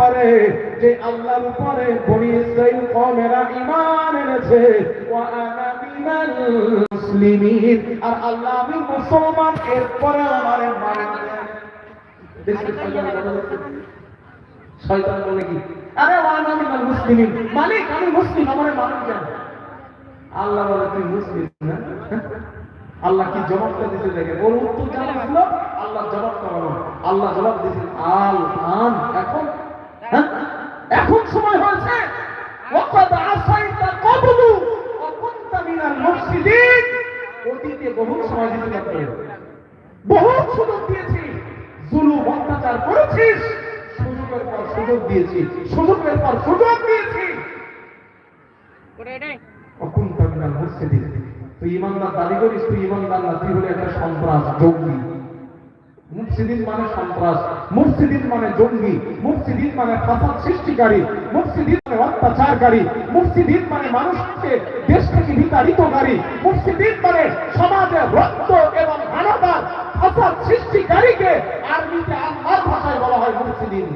করে যে আল্লাহর উপরে বনি ইসরাইল কমেরা ঈমান এনেছে, ওয়া আনা মিনাল মুসলিমিন। আর আল্লাহ, আমি মুসলমান, এরপরে আমারে মানে শয়তান বলে কি? আরে, ওয়া আনা মিনাল মুসলিমিন। মালিক, আমি মুসলিম, আমারে মানুষ কেন? আল্লাহ বলে, তুই মুসলিম না? আল্লাহ কি জবাবটা দিতে দেখে? ওর উত্তর জানা আল্লাহ জবাব করানো আল্লাহ জবাব দিয়েছেন আল আন এখন? এখন সময় হয়েছে। ওয়াকাদ আসাইতা ক্বাবলু ওয়া মিনাল মুফসিদিন। অতীতে বহু সময় দিতে বহু সুযোগ দিয়েছি। জুলুম অত্যাচার করেছিস। সুযোগের পর সুযোগ দিয়েছি। সুযোগের পর সুযোগ দিয়েছি। অকুন্তা মিনাল মুফসিদিন। তুই ইমানদার দাবি করিস তুই ইমানদার না তুই হলে একটা সন্ত্রাস জঙ্গি। মুফসিদিন মানে সন্ত্রাস মুফসিদিন মানে জঙ্গি মুফসিদিন মানে ফাসাদ সৃষ্টিকারী মুফসিদিন মানে অত্যাচারকারী মুফসিদিন মানে মানুষকে দেশ থেকে বিতাড়িতকারী মুফসিদিন মানে সমাজে রক্ত এবং হানাদার ফাসাদ সৃষ্টিকারীকে আরবিতে আল্লাহর ভাষায় বলা হয় মুফসিদিন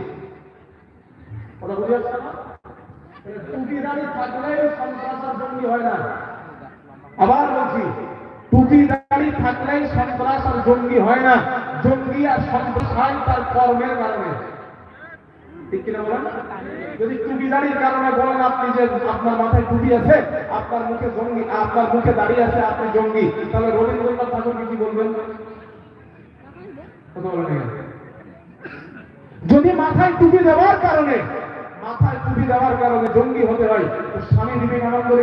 ওরা বুঝে যাচ্ছে না? টুপি দাঁড়ি থাকলেই সন্ত্রাস আর জঙ্গি হয় না। আবার বলছি, টুপি দাঁড়ি থাকলেই সন্ত্রাস আর জঙ্গি হয় না। তার কর্মের কারণে। যদি কারণে বলেন আপনি যে আপনার মাথায় টুপি আছে, আপনার মুখে জঙ্গি, আপনার মুখে দাঁড়িয়ে আছে, আপনি জঙ্গি, তাহলে রবীন্দ্রনাথ ঠাকুর কি বলবেন? যদি মাথায় টুপি দেওয়ার কারণে, মাথায় টুপি দেওয়ার কারণে জঙ্গি হতে হয় স্বামী বিবেকানন্দ